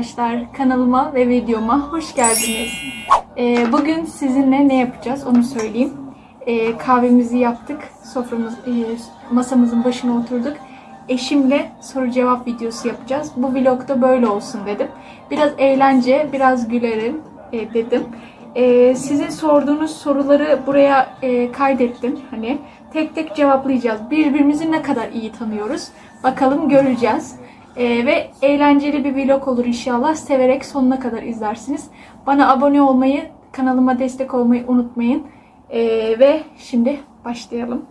Arkadaşlar, kanalıma ve videoma hoş geldiniz. Ee, bugün sizinle ne yapacağız onu söyleyeyim. Ee, kahvemizi yaptık, soframız, e, masamızın başına oturduk. Eşimle soru cevap videosu yapacağız. Bu vlogda böyle olsun dedim. Biraz eğlence, biraz gülerim e, dedim. Ee, sizin sorduğunuz soruları buraya e, kaydettim. Hani tek tek cevaplayacağız. Birbirimizi ne kadar iyi tanıyoruz. Bakalım göreceğiz. Ee, ve eğlenceli bir vlog olur inşallah. Severek sonuna kadar izlersiniz. Bana abone olmayı, kanalıma destek olmayı unutmayın. Ee, ve şimdi başlayalım.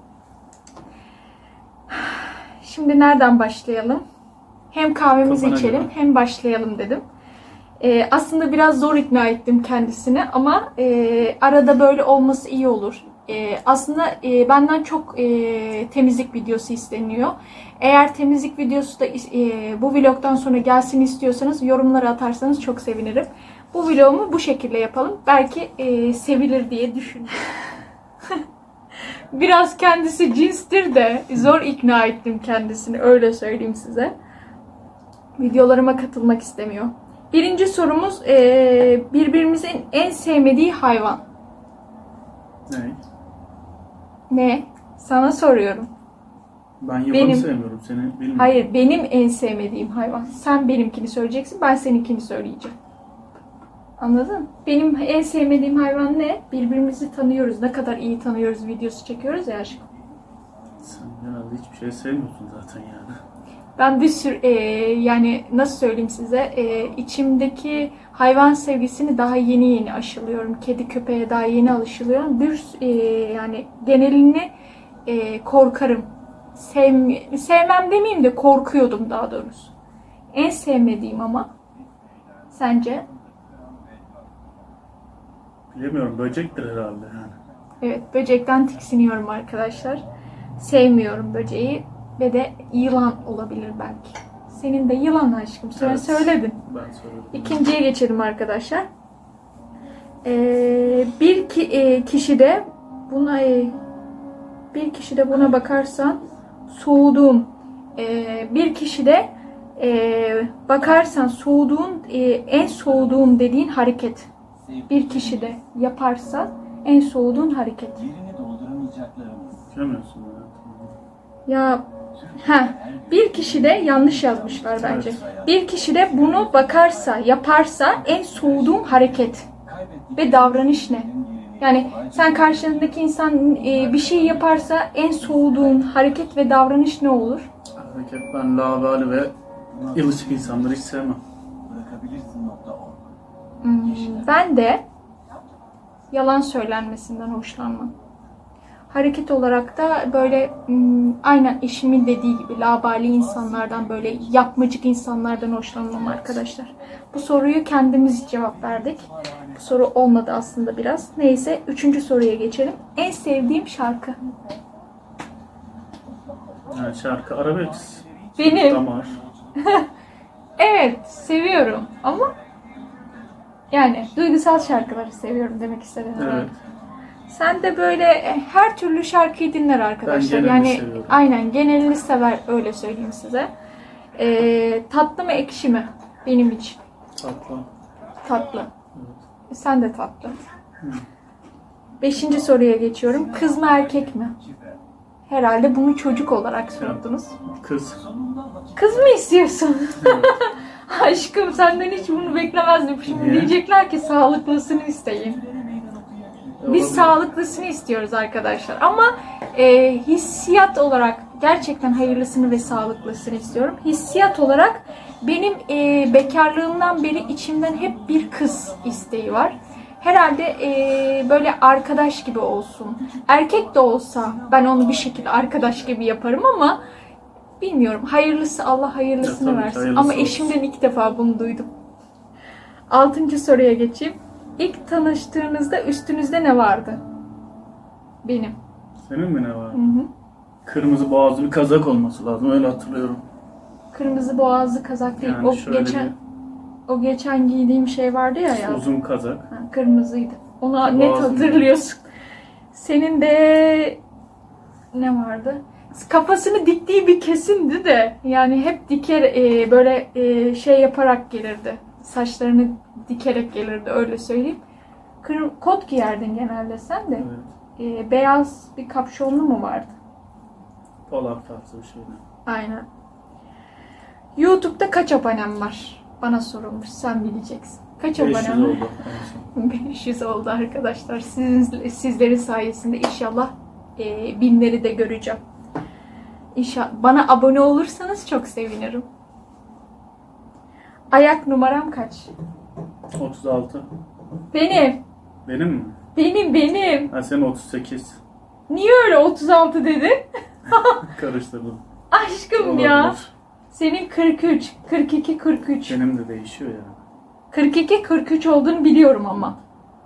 Şimdi nereden başlayalım? Hem kahvemizi Kafana içelim göre. hem başlayalım dedim. Ee, aslında biraz zor ikna ettim kendisini ama e, arada böyle olması iyi olur. Ee, aslında e, benden çok e, temizlik videosu isteniyor. Eğer temizlik videosu da e, bu vlogdan sonra gelsin istiyorsanız yorumlara atarsanız çok sevinirim. Bu vlogumu bu şekilde yapalım. Belki e, sevilir diye düşünüyorum. Biraz kendisi cinstir de zor ikna ettim kendisini öyle söyleyeyim size. Videolarıma katılmak istemiyor. Birinci sorumuz e, birbirimizin en sevmediği hayvan. Ne? Ne? Sana soruyorum. Ben yabanı Benim- sevmiyorum seni bilmiyorum. Hayır benim en sevmediğim hayvan. Sen benimkini söyleyeceksin ben seninkini söyleyeceğim. Anladın? Benim en sevmediğim hayvan ne? Birbirimizi tanıyoruz. Ne kadar iyi tanıyoruz videosu çekiyoruz ya aşkım. Sen genelde hiçbir şey sevmiyorsun zaten yani. Ben bir sürü e, yani nasıl söyleyeyim size e, içimdeki hayvan sevgisini daha yeni yeni aşılıyorum. Kedi köpeğe daha yeni alışılıyorum. Bir e, yani genelini e, korkarım. Sev, sevmem demeyeyim de korkuyordum daha doğrusu. En sevmediğim ama sence? Bilemiyorum böcektir herhalde yani. Evet böcekten tiksiniyorum arkadaşlar. Sevmiyorum böceği ve de yılan olabilir belki. Senin de yılan aşkım. Sen Evet. söyledin. Ben söyledim. İkinciye geçelim arkadaşlar. Ee, bir ki, e, kişi de buna e, bir kişi de buna bakarsan soğuduğum e, bir kişi de e, bakarsan soğuduğun e, en soğuduğum dediğin hareket bir kişi de yaparsa en soğuduğun hareket. Yerini dolduramayacaklarımız. Ya. Ha bir kişi de yanlış yazmışlar bence. Bir kişi de bunu bakarsa, yaparsa en soğuduğum hareket ve davranış ne? Yani sen karşındaki insan e, bir şey yaparsa en soğuduğun hareket ve davranış ne olur? Hareket ben lavali ve yılışık insanları hiç sevmem. Hmm, ben de yalan söylenmesinden hoşlanmam. Hareket olarak da böyle hmm, aynen eşimin dediği gibi labali insanlardan böyle yapmacık insanlardan hoşlanmam arkadaşlar. Bu soruyu kendimiz cevap verdik. Bu soru olmadı aslında biraz. Neyse üçüncü soruya geçelim. En sevdiğim şarkı. Yani şarkı arabesk. Benim. Damar. Evet seviyorum ama yani duygusal şarkıları seviyorum demek istedim. herhalde. Evet. Sen de böyle e, her türlü şarkıyı dinler arkadaşlar. genelini yani seviyorum. aynen genelini sever öyle söyleyeyim size. Ee, tatlı mı ekşi mi? Benim için Tatlı. tatlı. Sen de tatlı. Beşinci soruya geçiyorum. Kız mı erkek mi? Herhalde bunu çocuk olarak sordunuz. Kız. Kız mı istiyorsun? Aşkım senden hiç bunu beklemezdim. Şimdi Niye? diyecekler ki sağlıklısını isteyin. Biz Olabilir. sağlıklısını istiyoruz arkadaşlar. Ama e, hissiyat olarak gerçekten hayırlısını ve sağlıklısını istiyorum. Hissiyat olarak benim e, bekarlığımdan beri içimden hep bir kız isteği var. Herhalde e, böyle arkadaş gibi olsun. Erkek de olsa ben onu bir şekilde arkadaş gibi yaparım ama bilmiyorum. Hayırlısı Allah hayırlısını Ya versin. hayırlısı Ama olsun. eşimden ilk defa bunu duydum. Altıncı soruya geçeyim. İlk tanıştığınızda üstünüzde ne vardı? Benim. Senin mi ne var? Hı hı. Kırmızı boğazlı bir kazak olması lazım öyle hatırlıyorum. Kırmızı boğazlı kazak değil. Yani o şöyle geçen o geçen giydiğim şey vardı ya bir ya. uzun kazak. Ha, kırmızıydı. Onu Boğazlı. net hatırlıyorsun. Senin de ne vardı? kafasını diktiği bir kesindi de yani hep diker e, böyle e, şey yaparak gelirdi. Saçlarını dikerek gelirdi öyle söyleyeyim. Kır, kot giyerdin genelde sen de. Evet. E, beyaz bir kapşonlu mu vardı? Polak tarzı bir şeyler. Aynen. YouTube'da kaç abonem var? Bana sorulmuş. Sen bileceksin. Kaç 500 abonem oldu en son. 500 oldu arkadaşlar. Sizin, sizlerin sayesinde inşallah e, binleri de göreceğim. İnşallah. Bana abone olursanız çok sevinirim. Ayak numaram kaç? 36. Benim. Benim mi? Benim benim. Ha senin 38. Niye öyle 36 dedin? Karıştırdım. Aşkım ya. Olabilir. Senin 43, 42, 43. Benim de değişiyor yani. 42, 43 olduğunu biliyorum ama.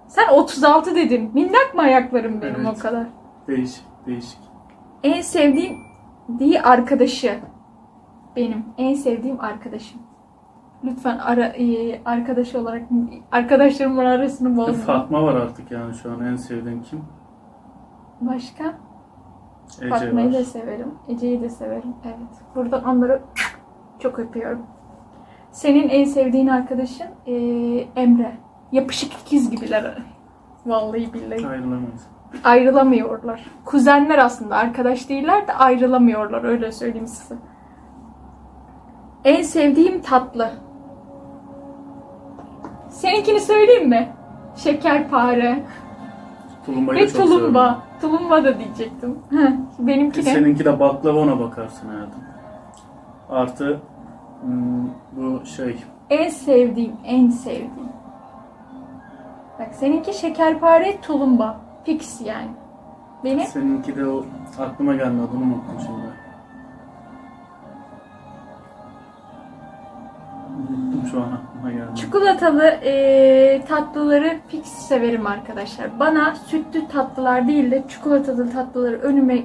Sen 36 dedin. Minnak mı ayaklarım benim Evet. o kadar? Değişik, değişik. En sevdiğim diye arkadaşı. Benim en sevdiğim arkadaşım. Lütfen ara, e, arkadaş olarak arkadaşlarımın arasını bozma. Fatma var artık yani şu an en sevdiğim kim? Başka? Ece Fatma'yı var. da severim. Ece'yi de severim. Evet. Buradan onları çok öpüyorum. Senin en sevdiğin arkadaşın e, Emre. Yapışık ikiz gibiler. Vallahi billahi. Ayrılamayız. ayrılamıyorlar. Kuzenler aslında arkadaş değiller de ayrılamıyorlar öyle söyleyeyim size. En sevdiğim tatlı. Seninkini söyleyeyim mi? Şekerpare Tulumbayı ve da çok severim. tulumba. Tulumba da diyecektim. Heh, Benimki ne? Seninki de baklava ona bakarsın hayatım. Artı hmm, bu şey En sevdiğim, en sevdiğim. Bak seninki şekerpare, tulumba. Fix yani. Benim seninki de o aklıma gelmedi adını unuttum şimdi. Unuttum şu an Çikolatalı e, tatlıları fix severim arkadaşlar. Bana sütlü tatlılar değil de çikolatalı tatlıları önüme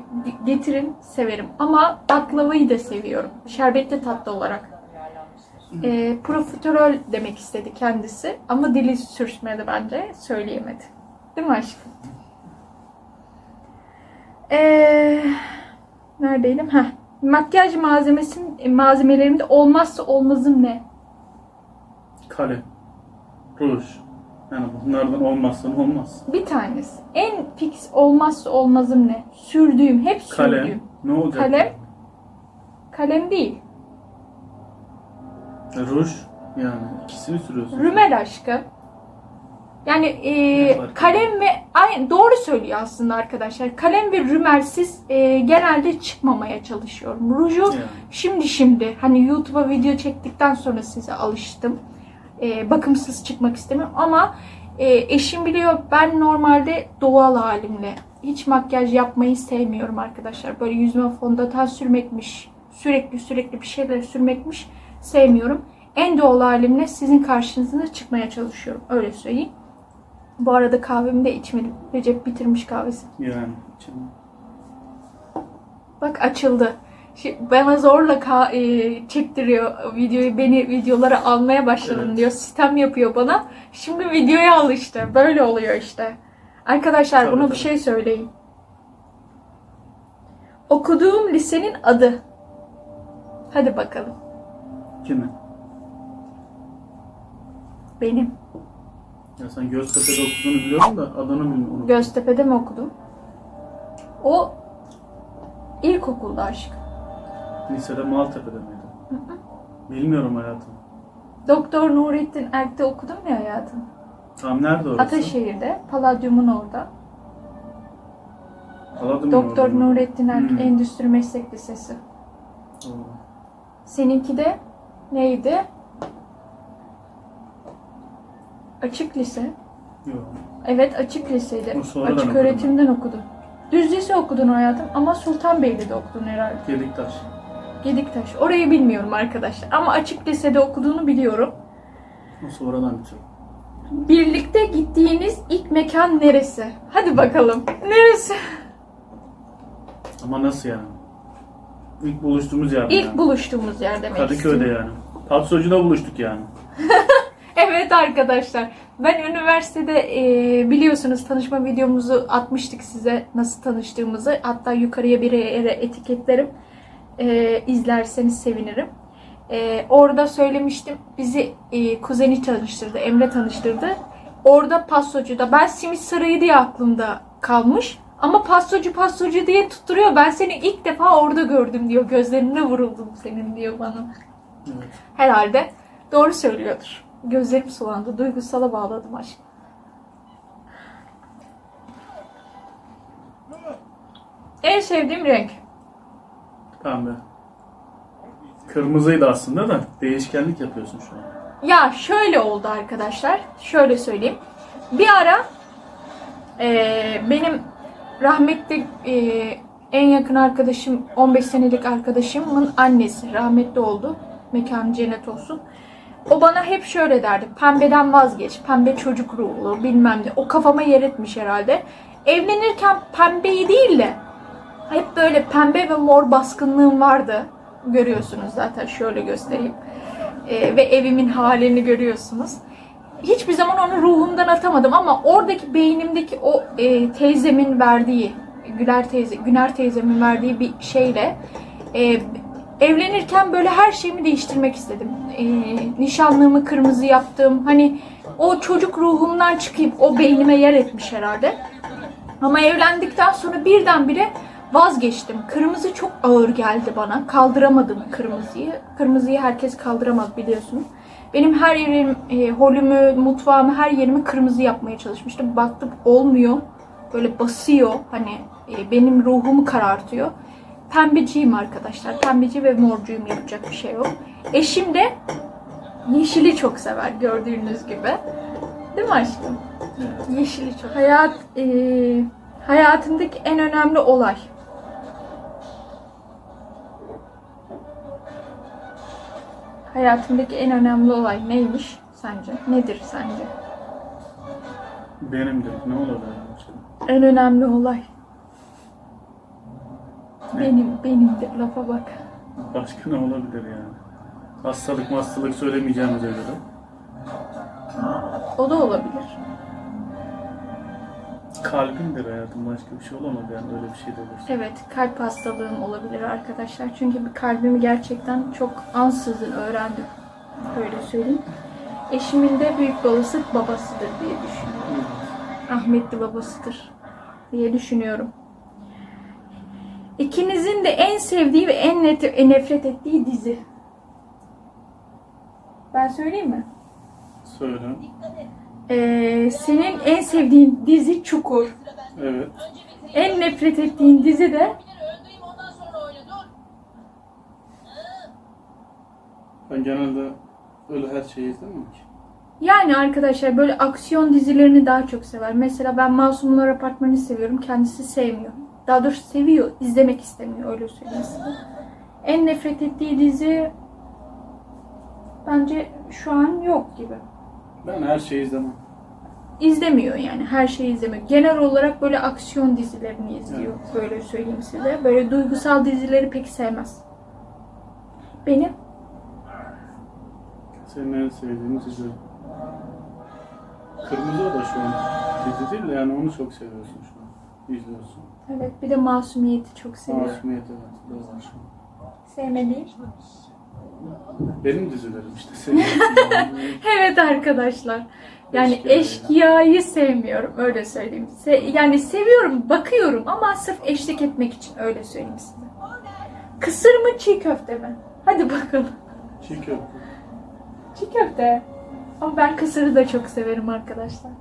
getirin severim. Ama baklavayı da seviyorum. Şerbetli tatlı olarak. E, profiterol demek istedi kendisi. Ama dili sürçmedi bence. Söyleyemedi. Değil mi aşkım? E, neredeydim? Heh. Makyaj malzemesin, malzemelerimde olmazsa olmazım ne? Kalem. Ruj. Yani bunlardan olmazsan olmaz. Bir tanesi. En fix olmazsa olmazım ne? Sürdüğüm, hep sürdüğüm. Kalem. Ne olacak? Kalem. Kalem değil. E, Ruj. Yani ikisini sürüyorsun. Rümel aşkı. Yani e, Ne fark kalem ve aynı doğru söylüyor aslında arkadaşlar. Kalem ve rümelsiz e, genelde çıkmamaya çalışıyorum. Ruju Yani. şimdi şimdi hani YouTube'a video çektikten sonra size alıştım. E, bakımsız çıkmak istemiyorum ama e, eşim biliyor ben normalde doğal halimle hiç makyaj yapmayı sevmiyorum arkadaşlar. Böyle yüzüme fondöten sürmekmiş, sürekli sürekli bir şeyler sürmekmiş sevmiyorum. En doğal halimle sizin karşınıza çıkmaya çalışıyorum. Öyle söyleyeyim. Bu arada kahvemi de içmedim. Recep bitirmiş kahvesi. Yani. Şimdi Bak açıldı. Şi- Bana zorla ka- e, çektiriyor videoyu. Beni videolara almaya başladın Evet. diyor. Sistem yapıyor bana. Şimdi videoya al işte. Böyle oluyor işte. Arkadaşlar Tabii, buna bir tabii. şey söyleyin. Okuduğum lisenin adı. Hadi bakalım. Kimi? Benim. Ya sen Göztepe'de okuduğunu biliyorum da adını bilmiyorum. Göztepe'de mi okudum? O ilkokulda aşk. Lisede Maltepe'de miydi? Bilmiyorum hayatım. Doktor Nurettin Erk'te okudum ya hayatım. Tam nerede orası? Ataşehir'de, Palladium'un orada. Mı Doktor orada? Nurettin Erk Hmm. Endüstri Meslek Lisesi. Doğru. Seninki de neydi? Açık lise. Yok. Evet açık liseydi. Açık öğretimden okudum. Düz lise okudun hayatım ama Sultanbeyli'de okudun herhalde. Gediktaş. Gediktaş. Orayı bilmiyorum arkadaşlar ama açık lisede okuduğunu biliyorum. O sonradan bitiyor. Birlikte gittiğiniz ilk mekan neresi? Hadi bakalım. Neresi? Ama nasıl yani? İlk buluştuğumuz yer mi İlk yani? buluştuğumuz yer demek Kadıköy'de istiyorum. yani. Tatsocu'da buluştuk yani. Evet arkadaşlar. Ben üniversitede e, biliyorsunuz tanışma videomuzu atmıştık size nasıl tanıştığımızı. Hatta yukarıya bir yere etiketlerim. E, izlerseniz sevinirim. E, orada söylemiştim. Bizi e, kuzeni tanıştırdı. Emre tanıştırdı. Orada pastocuda. Ben simit sarayı diye aklımda kalmış. Ama pastocu pastocu diye tutturuyor. Ben seni ilk defa orada gördüm diyor. Gözlerine vuruldum senin diyor bana. Evet. Herhalde doğru söylüyordur. Gözlerim sulandı. Duygusala bağladım aşk. En sevdiğim renk. Pembe. Kırmızıydı aslında da değişkenlik yapıyorsun şu an. Ya şöyle oldu arkadaşlar. Şöyle söyleyeyim. Bir ara eee, benim rahmetli eee, en yakın arkadaşım 15 senelik arkadaşımın annesi rahmetli oldu. Mekanı cennet olsun. O bana hep şöyle derdi. Pembeden vazgeç. Pembe çocuk ruhlu bilmem ne. O kafama yer etmiş herhalde. Evlenirken pembeyi değil de hep böyle pembe ve mor baskınlığım vardı. Görüyorsunuz zaten şöyle göstereyim. Ee, ve evimin halini görüyorsunuz. Hiçbir zaman onu ruhumdan atamadım ama oradaki beynimdeki o e, teyzemin verdiği, Güler teyze, Güner teyzemin verdiği bir şeyle e, evlenirken böyle her şeyimi değiştirmek istedim. E, nişanlığımı kırmızı yaptım. Hani o çocuk ruhumdan çıkıp o beynime yer etmiş herhalde. Ama evlendikten sonra birdenbire vazgeçtim. Kırmızı çok ağır geldi bana. Kaldıramadım kırmızıyı. Kırmızıyı herkes kaldıramaz biliyorsunuz. Benim her yerim, e, holümü, mutfağımı, her yerimi kırmızı yapmaya çalışmıştım. Baktım olmuyor. Böyle basıyor. Hani e, benim ruhumu karartıyor. Pembeciyim arkadaşlar. Pembeci ve morcuyum yapacak bir şey yok. Eşim de yeşili çok sever gördüğünüz gibi. Değil mi aşkım? Yeşili çok. Hayat, e, hayatımdaki en önemli olay. Hayatımdaki en önemli olay neymiş sence? Nedir sence? Benimdir. Ne yani? En önemli olay. Benim, benimdir. Lafa bak. Başka ne olabilir yani? Hastalık hastalık söylemeyeceğimize göre. O da olabilir. Kalbimdir hayatım. Başka bir şey olamaz yani öyle bir şey de olursa. Evet, kalp hastalığım olabilir arkadaşlar. Çünkü bir kalbimi gerçekten çok ansızın öğrendim. Öyle söyleyeyim. Eşimin de büyük olasılık babasıdır diye düşünüyorum. Rahmetli babasıdır diye düşünüyorum. İkinizin de en sevdiği ve en net, en nefret ettiği dizi. Ben söyleyeyim mi? Söyle. Ee, senin en sevdiğin dizi Çukur. Evet. En nefret ettiğin dizi de. Ben genelde öyle her şeyi izlemiyorum ki. Yani arkadaşlar böyle aksiyon dizilerini daha çok sever. Mesela ben Masumlar Apartmanı'nı seviyorum. Kendisi sevmiyor. Daha doğrusu seviyor. izlemek istemiyor. Öyle söyleyeyim size. En nefret ettiği dizi bence şu an yok gibi. Ben her şeyi izlemem. İzlemiyor yani. Her şeyi izlemiyor. Genel olarak böyle aksiyon dizilerini izliyor. Böyle söyleyeyim size. Böyle duygusal dizileri pek sevmez. Benim Senin en sevdiğin dizi. Kırmızı o da şu an dizi değil de yani onu çok seviyorsun şu an. İzliyorsun. evet bir de Masumiyet'i çok seviyorum. Masumiyet evet. Doğru. Sevmediğim. Benim dizilerim işte seviyorsun. Evet arkadaşlar. Yani Eşkıya. eşkıyayı sevmiyorum öyle söyleyeyim. Se- yani seviyorum, bakıyorum ama sırf eşlik etmek için öyle söyleyeyim size. Kısır mı çiğ köfte mi? Hadi bakalım. Çiğ köfte. Çiğ köfte. Ama ben kısırı da çok severim arkadaşlar.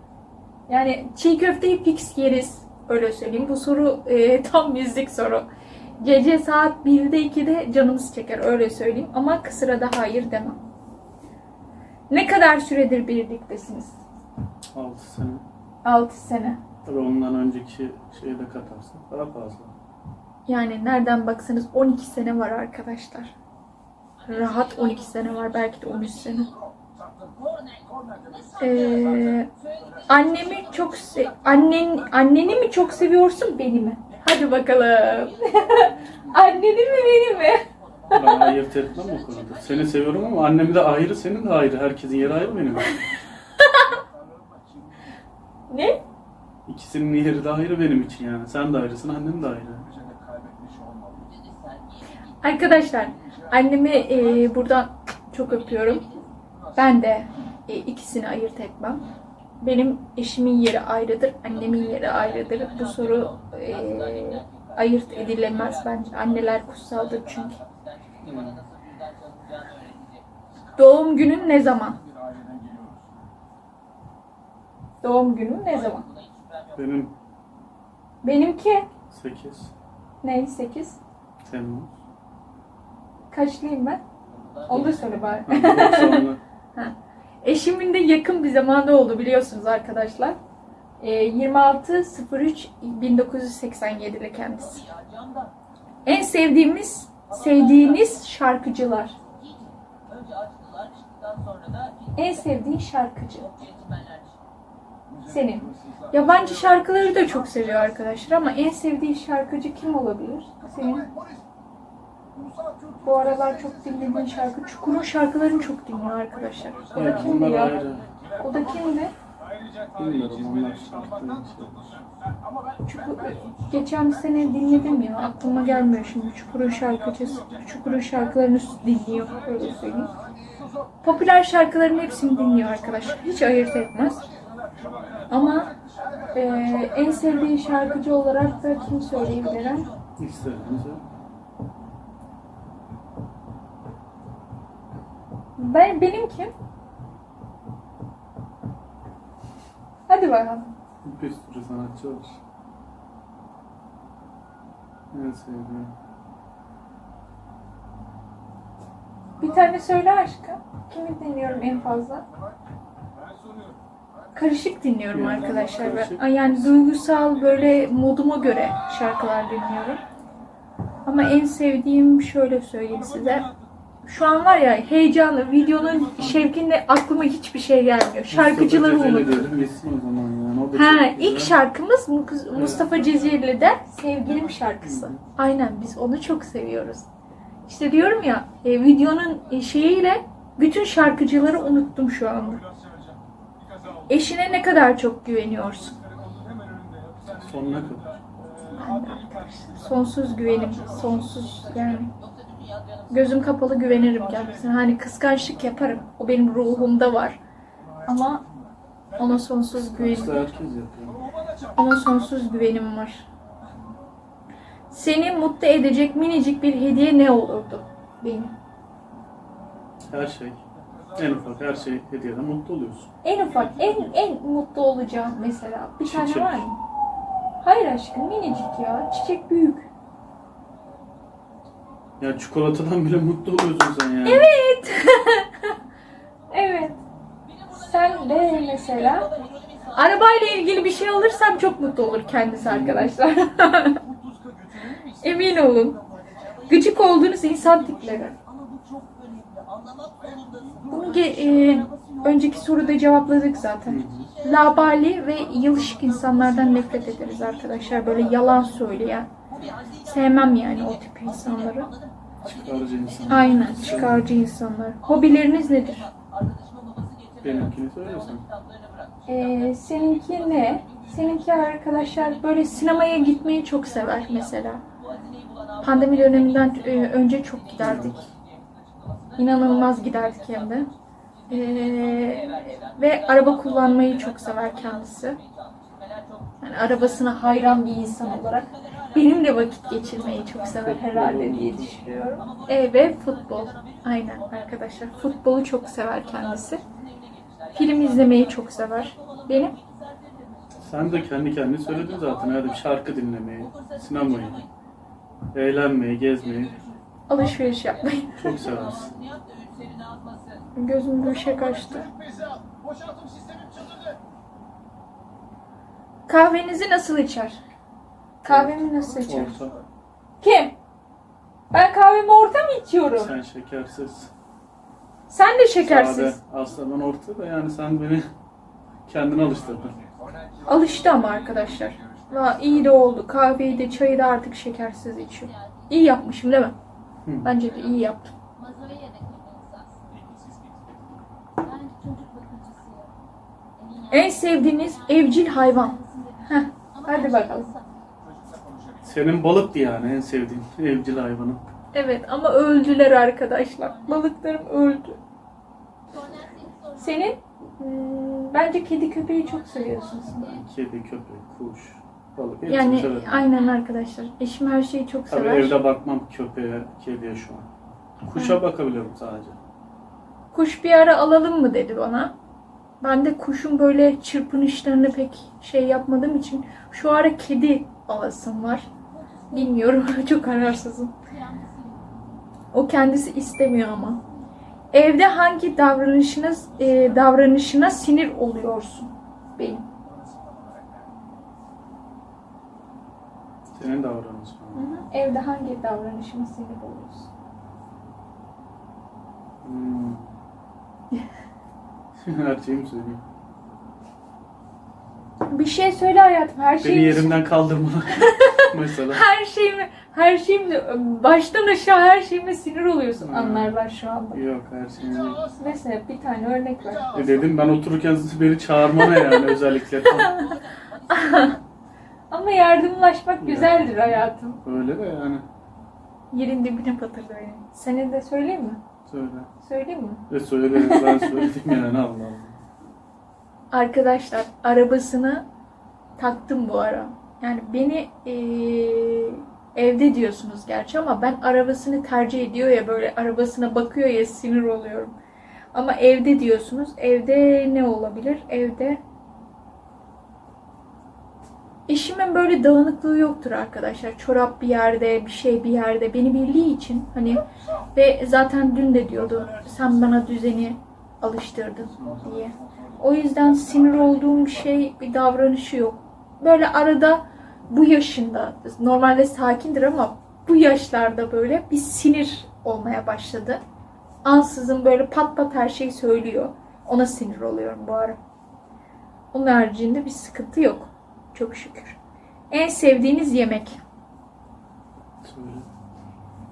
Yani çiğ köfteyi fix yeriz. Öyle söyleyeyim. Bu soru e, tam bizlik soru. Gece saat 1'de 2'de canımız çeker öyle söyleyeyim. Ama kısıra da hayır demem. Ne kadar süredir birliktesiniz? 6 sene. 6 sene. Tabii ondan önceki şeyi de katarsan daha fazla. Yani nereden baksanız 12 sene var arkadaşlar. Rahat 12 sene var. Belki de 13 sene. Ee, annemi çok se- annen anneni mi çok seviyorsun beni mi? Hadi bakalım. anneni mi beni mi? Ben ayırt etmem o konuda. Seni seviyorum ama annemi de ayrı, senin de ayrı. Herkesin yeri ayrı benim. Ne? İkisinin yeri de ayrı benim için yani. Sen de ayrısın, annem de ayrı. Arkadaşlar annemi e, buradan çok öpüyorum. Ben de e, ikisini ayırt etmem. Benim eşimin yeri ayrıdır, annemin yeri ayrıdır. Bu soru e, ayırt edilemez bence. Anneler kutsaldır çünkü. Doğum günün ne zaman? Doğum günün ne zaman? Benim Benimki 8 ne? 8. Temmuz. Kaçlıyım ben? Onu da söyle bari. Ha, Eşimin de yakın bir zamanda oldu biliyorsunuz arkadaşlar. Ee, 26.03.1987'de kendisi. En sevdiğimiz, sevdiğiniz şarkıcılar. En sevdiğin şarkıcı. Senin. Yabancı şarkıları da çok seviyor arkadaşlar ama en sevdiği şarkıcı kim olabilir? Senin. Bu aralar çok dinlediğin şarkı. Çukur'un şarkılarını çok dinliyor arkadaşlar. O da kimdi ya? ayrı. O da kimdi? Bilmiyorum onlar. Çukur, geçen sene dinledim ya aklıma gelmiyor şimdi Çukur'un şarkıcısı. Çukur'un şarkılarını dinliyor öyle söyleyeyim. Popüler şarkıların hepsini dinliyor arkadaşlar. Hiç ayırt etmez. Ama e, en sevdiği şarkıcı olarak da kim söyleyebilirim? İstediğiniz Ben benim kim? Hadi bakalım. Bir sürü sanatçı var. En sevdiğim. Bir tane söyle aşkım. Kimi dinliyorum en fazla? Karışık dinliyorum Yani arkadaşlar. karışık. Ben, yani duygusal böyle moduma göre şarkılar dinliyorum. Ama en sevdiğim şöyle söyleyeyim size. Şu an var ya heyecanlı videonun şevkinde aklıma hiçbir şey gelmiyor. Şarkıcıları unuttum. o zaman yani. O da Ha ilk şarkımız Mu- Mustafa Cezayirli'den Sevgilim şarkısı. Aynen biz onu çok seviyoruz. İşte diyorum ya e, videonun e, şeyiyle bütün şarkıcıları unuttum şu anda. Eşine ne kadar çok güveniyorsun? Sonuna kadar. Sonsuz güvenim, sonsuz yani. Gözüm kapalı güvenirim kendisine. Hani kıskançlık yaparım. O benim ruhumda var. Ama ona sonsuz güvenim. Ona sonsuz güvenim var. Seni mutlu edecek minicik bir hediye ne olurdu? Benim. Her şey. En ufak her şey hediyeden mutlu oluyorsun. En ufak, en en mutlu olacağım mesela. Bir tane Çiçek. var mı? Hayır aşkım minicik ya. Çiçek büyük. Ya çikolatadan bile mutlu oluyorsun sen yani. Evet. evet. Sen de mesela arabayla ilgili bir şey alırsam çok mutlu olur kendisi arkadaşlar. Emin olun. Gıcık olduğunuz insan tipleri. Bunu ge- e, önceki soruda cevapladık zaten. Labali ve yılışık insanlardan nefret ederiz arkadaşlar. Böyle yalan söyleyen. Sevmem yani o tip insanları. Çıkarıcı insan. Aynen çıkarcı insanlar. Hobileriniz nedir? Benimkini bırakmış. Ee, seninki ne? Seninki arkadaşlar böyle sinemaya gitmeyi çok sever mesela. Pandemi döneminden e, önce çok giderdik. İnanılmaz giderdik hem de. Ee, ve araba kullanmayı çok sever kendisi. Yani arabasına hayran bir insan olarak. Benimle vakit geçirmeyi çok sever herhalde diye düşünüyorum. E, ve futbol. Aynen arkadaşlar. Futbolu çok sever kendisi. Film izlemeyi çok sever. Benim Sen de kendi kendine söyledin zaten. Hadi bir şarkı dinlemeyi, sinemayı, eğlenmeyi, gezmeyi alışveriş yapmayı. çok seversin. Gözüm bir şey kaçtı. Kahvenizi nasıl içer? Kahvemi nasıl içer? Orta. Kim? Ben kahvemi orta mı içiyorum? Sen şekersiz. Sen de şekersiz. Sade. Aslında ben orta da yani sen beni kendine alıştırdın. Alıştı ama arkadaşlar. Va, iyi de oldu. Kahveyi de çayı da artık şekersiz içiyor. İyi yapmışım değil mi? Hı. Bence de iyi yaptım. En sevdiğiniz evcil hayvan. Heh, hadi bakalım. Senin balıktı yani en sevdiğin evcil hayvanın. Evet ama öldüler arkadaşlar. Balıklarım öldü. Senin? Hmm, bence kedi köpeği çok seviyorsun sen. Kedi, köpek, kuş, balık hepsini Yani severim. aynen arkadaşlar. Eşim her şeyi çok Tabii sever. evde bakmam köpeğe, kediye şu an. Kuşa bakabiliyorum sadece. Kuş bir ara alalım mı dedi bana. Ben de kuşun böyle çırpınışlarını pek şey yapmadığım için şu ara kedi alasım var. Bilmiyorum çok kararsızım. O kendisi istemiyor ama. Evde hangi davranışınız e, davranışına sinir oluyorsun? Benim. Senin davranışın. Hı hı. Evde hangi davranışıma sinir oluyorsun? Hmm. Her şeyimi söyleyeyim. Bir şey söyle hayatım. Her Beni şeyi yerimden kaldırma. Mesela. her şeyimi her şeyimi baştan aşağı her şeyime sinir oluyorsun Hmm. anlarlar şu anda. Yok her şeyimi. Mesela bir tane örnek ver. E dedim ben otururken beni çağırmana yani özellikle. Ama yardımlaşmak güzeldir hayatım. Öyle de yani. Yerin dibine batır böyle. Seni de söyleyeyim mi? Söyle. Söyleyeyim mi? Ve söyle ben söyledim yani Allah Allah. Arkadaşlar arabasını taktım bu ara. Yani beni eee, evde diyorsunuz gerçi ama ben arabasını tercih ediyor ya böyle arabasına bakıyor ya sinir oluyorum. Ama evde diyorsunuz. Evde ne olabilir? Evde Eşimin böyle dağınıklığı yoktur arkadaşlar. Çorap bir yerde, bir şey bir yerde. Beni bildiği için hani ve zaten dün de diyordu sen bana düzeni alıştırdın diye. O yüzden sinir olduğum bir şey, bir davranışı yok. Böyle arada bu yaşında, normalde sakindir ama bu yaşlarda böyle bir sinir olmaya başladı. Ansızın böyle pat pat her şeyi söylüyor. Ona sinir oluyorum bu ara. Onun haricinde bir sıkıntı yok. Çok şükür. En sevdiğiniz yemek.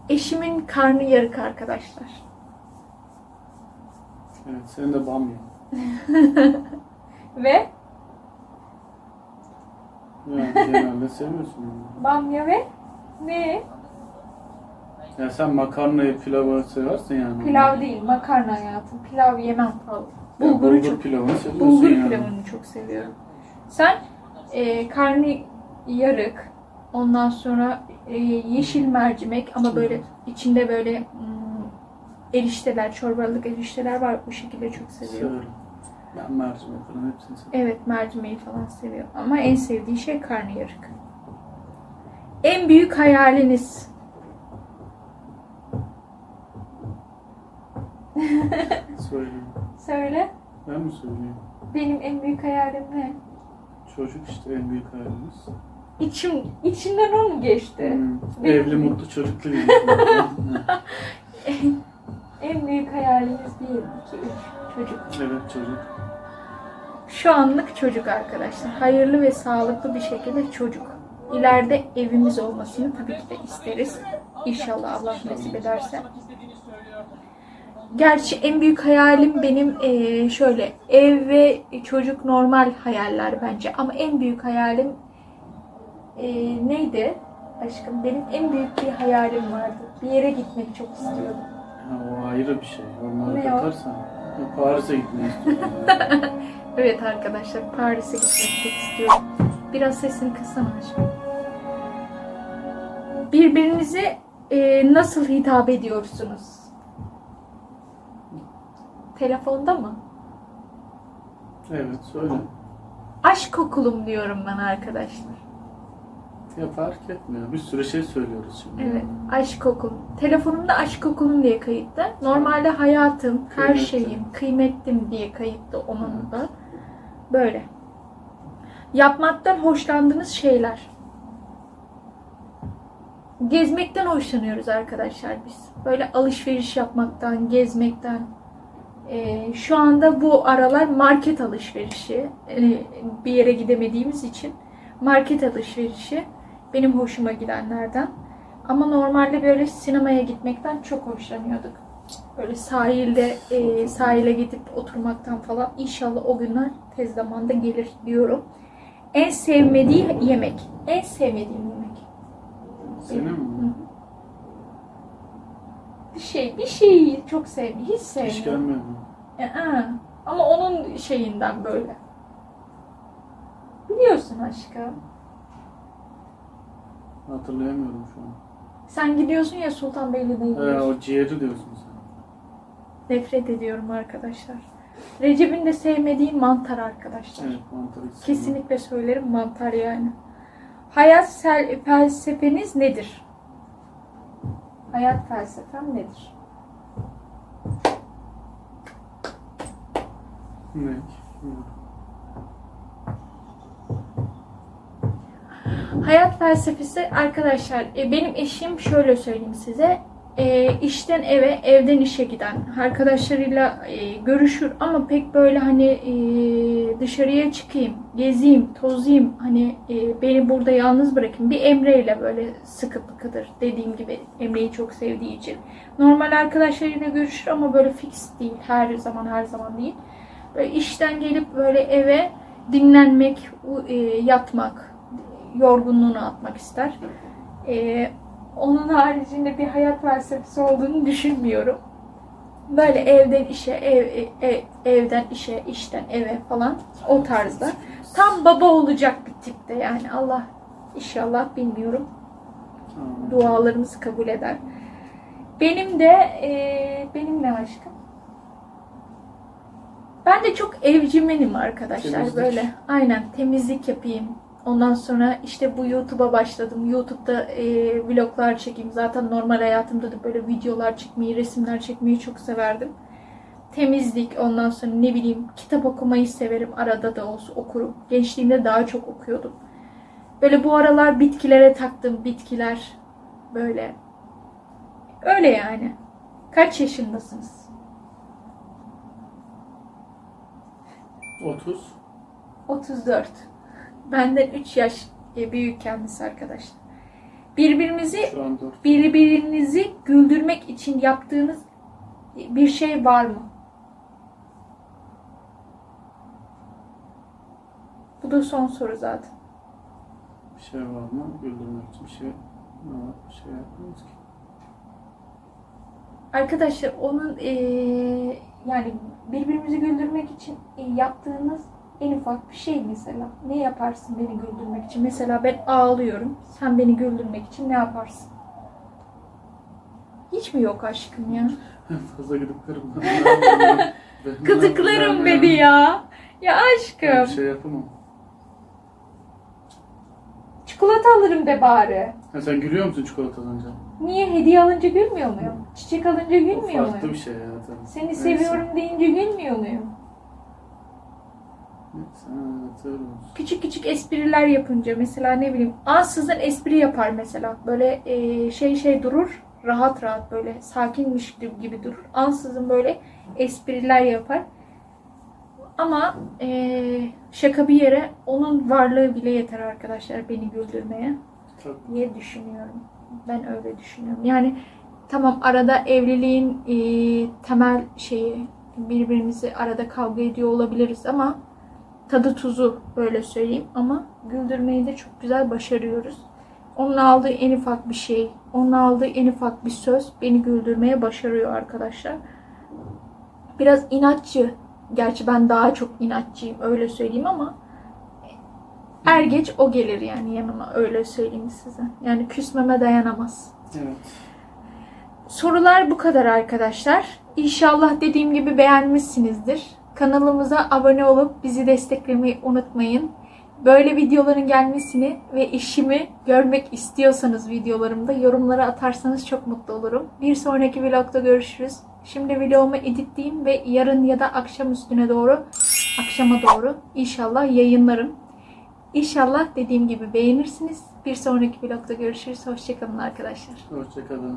Eşimin karnı yarık arkadaşlar. Evet senin de bamya. Ve Yani genelde seviyorsun onu. bamya ve ne? Ya sen makarnayı pilavı seversin yani. Pilav değil, makarna hayatım. Pilav yemem falan. Ya Bulguru bulgur çok, pilavını seviyorsun bulgur yani. pilavını çok seviyorum. Sen e, karnı yarık, ondan sonra e, yeşil mercimek ama böyle içinde böyle hmm, erişteler, çorbalık erişteler var. Bu şekilde çok seviyorum. Severim. Ben mercimek falan hepsini seviyorum. Evet mercimeği falan seviyor. Ama en sevdiği şey karnıyarık. En büyük hayaliniz? Söyleyeyim. Söyle. Ben mi söyleyeyim? Benim en büyük hayalim ne? Çocuk işte en büyük hayalimiz. İçim, içinden o mu geçti? Hmm. Benim Evli mi? mutlu çocuklu bir En büyük hayalimiz bir, iki, üç. Çocuk. Evet çocuk. Şu anlık çocuk arkadaşlar. Hayırlı ve sağlıklı bir şekilde çocuk. İleride evimiz olmasını tabii ki de isteriz. İnşallah Allah nasip ederse. Gerçi en büyük hayalim benim eee, şöyle ev ve çocuk normal hayaller bence ama en büyük hayalim eee, neydi aşkım benim en büyük bir hayalim vardı bir yere gitmek çok istiyordum Ha, o ayrı bir şey. Onları Ne. Ya Paris'e gitmeyi istiyorum. evet arkadaşlar Paris'e gitmek istiyorum biraz sesini kıssana aşkım birbirinize eee, nasıl hitap ediyorsunuz telefonda mı evet söyle. Aşk okulum diyorum ben arkadaşlar. Ya fark etmiyor. Bir sürü şey söylüyoruz şimdi. Evet, aşk okulum. Telefonumda aşk okulum diye kayıtlı. Normalde hayatım, her Kıymetli. şeyim, kıymetlim diye kayıtlı onun da. Böyle. Yapmaktan hoşlandığınız şeyler. Gezmekten hoşlanıyoruz arkadaşlar biz. Böyle alışveriş yapmaktan, gezmekten. Ee, şu anda bu aralar market alışverişi. Ee, bir yere gidemediğimiz için market alışverişi benim hoşuma gidenlerden. Ama normalde böyle sinemaya gitmekten çok hoşlanıyorduk. Böyle sahilde e, sahile gidip oturmaktan falan inşallah o günler tez zamanda gelir diyorum. En sevmediği yemek. En sevmediğim yemek. Senin mi? Bir şey, bir şeyi çok sevmiyorum. Hiç Hiç sevmiyorum. gelmedi. Aa, Ama onun şeyinden böyle. Biliyorsun aşkım. Hatırlayamıyorum şu an. Sen gidiyorsun ya Sultanbeyli'de gidiyorsun. o ciğeri diyorsun. Nefret ediyorum arkadaşlar. Recep'in de sevmediği mantar arkadaşlar. Evet sevmem. Kesinlikle söylerim mantar yani. Hayat sel- felsefeniz nedir? Hayat felsefem nedir? Ne? Bilmiyorum. Hayat felsefesi arkadaşlar e, benim eşim şöyle söyleyeyim size e, işten eve evden işe giden arkadaşlarıyla e, görüşür ama pek böyle hani e, dışarıya çıkayım gezeyim tozayım hani e, beni burada yalnız bırakın bir Emre ile böyle sıkı fıkıdır dediğim gibi Emre'yi çok sevdiği için. Normal arkadaşlarıyla görüşür ama böyle fix değil her zaman her zaman değil. Böyle işten gelip böyle eve dinlenmek e, yatmak yorgunluğunu atmak ister. Ee, onun haricinde bir hayat felsefesi olduğunu düşünmüyorum. Böyle evden işe, ev, ev- evden işe, işten eve falan o tarzda. Tam baba olacak bir tipte yani Allah inşallah bilmiyorum. Dualarımızı kabul eder. Benim de e, benim ne aşkım? Ben de çok evcimenim arkadaşlar Temizlik. böyle. Aynen temizlik yapayım. Ondan sonra işte bu YouTube'a başladım. YouTube'da e, vloglar çekeyim. Zaten normal hayatımda da böyle videolar çekmeyi, resimler çekmeyi çok severdim. Temizlik, ondan sonra ne bileyim kitap okumayı severim. Arada da olsa okurum. Gençliğimde daha çok okuyordum. Böyle bu aralar bitkilere taktım. Bitkiler böyle. Öyle yani. Kaç yaşındasınız? 30. 34. Benden 3 yaş e, büyük kendisi arkadaşlar. Birbirimizi Şu an 4. birbirinizi güldürmek için yaptığınız bir şey var mı? Bu da son soru zaten. Bir şey var mı? Güldürmek için bir şey, ne var? bir şey yapmıyoruz ki. Arkadaşlar onun eee, yani birbirimizi güldürmek için yaptığınız en ufak bir şey mesela. Ne yaparsın beni güldürmek için? Mesela ben ağlıyorum. Sen beni güldürmek için ne yaparsın? Hiç mi yok aşkım ya? Fazla gıdıklarım. Ben ya? Ben Gıdıklarım dedi ya. Ya Ben aşkım. bir şey yapamam. Çikolata alırım de bari. Ha, sen gülüyor musun çikolata alınca? Niye hediye alınca gülmüyor muyum? Çiçek alınca gülmüyor farklı bir muyum? şey ya. Tabii. Seni seviyorum deyince gülmüyor muyum? Küçük küçük espriler yapınca mesela ne bileyim ansızın espri yapar mesela. Böyle e, şey şey durur. Rahat rahat böyle sakinmiş gibi durur. Ansızın böyle espriler yapar. Ama e, şaka bir yere onun varlığı bile yeter arkadaşlar beni güldürmeye. Tabii. diye düşünüyorum. Ben öyle düşünüyorum. Yani tamam arada evliliğin e, temel şeyi birbirimizi arada kavga ediyor olabiliriz ama tadı tuzu böyle söyleyeyim ama güldürmeyi de çok güzel başarıyoruz. Onun aldığı en ufak bir şey, onun aldığı en ufak bir söz beni güldürmeye başarıyor arkadaşlar. Biraz inatçı. Gerçi ben daha çok inatçıyım öyle söyleyeyim ama er geç o gelir yani yanıma öyle söyleyeyim size. Yani küsmeme dayanamaz. Evet. Sorular bu kadar arkadaşlar. İnşallah dediğim gibi beğenmişsinizdir. Kanalımıza abone olup bizi desteklemeyi unutmayın. Böyle videoların gelmesini ve işimi görmek istiyorsanız videolarımda yorumlara atarsanız çok mutlu olurum. Bir sonraki vlogda görüşürüz. Şimdi vlogumu editleyeyim ve yarın ya da akşam üstüne doğru, akşama doğru inşallah yayınlarım. İnşallah dediğim gibi beğenirsiniz. Bir sonraki vlogda görüşürüz. Hoşçakalın arkadaşlar. Hoşçakalın.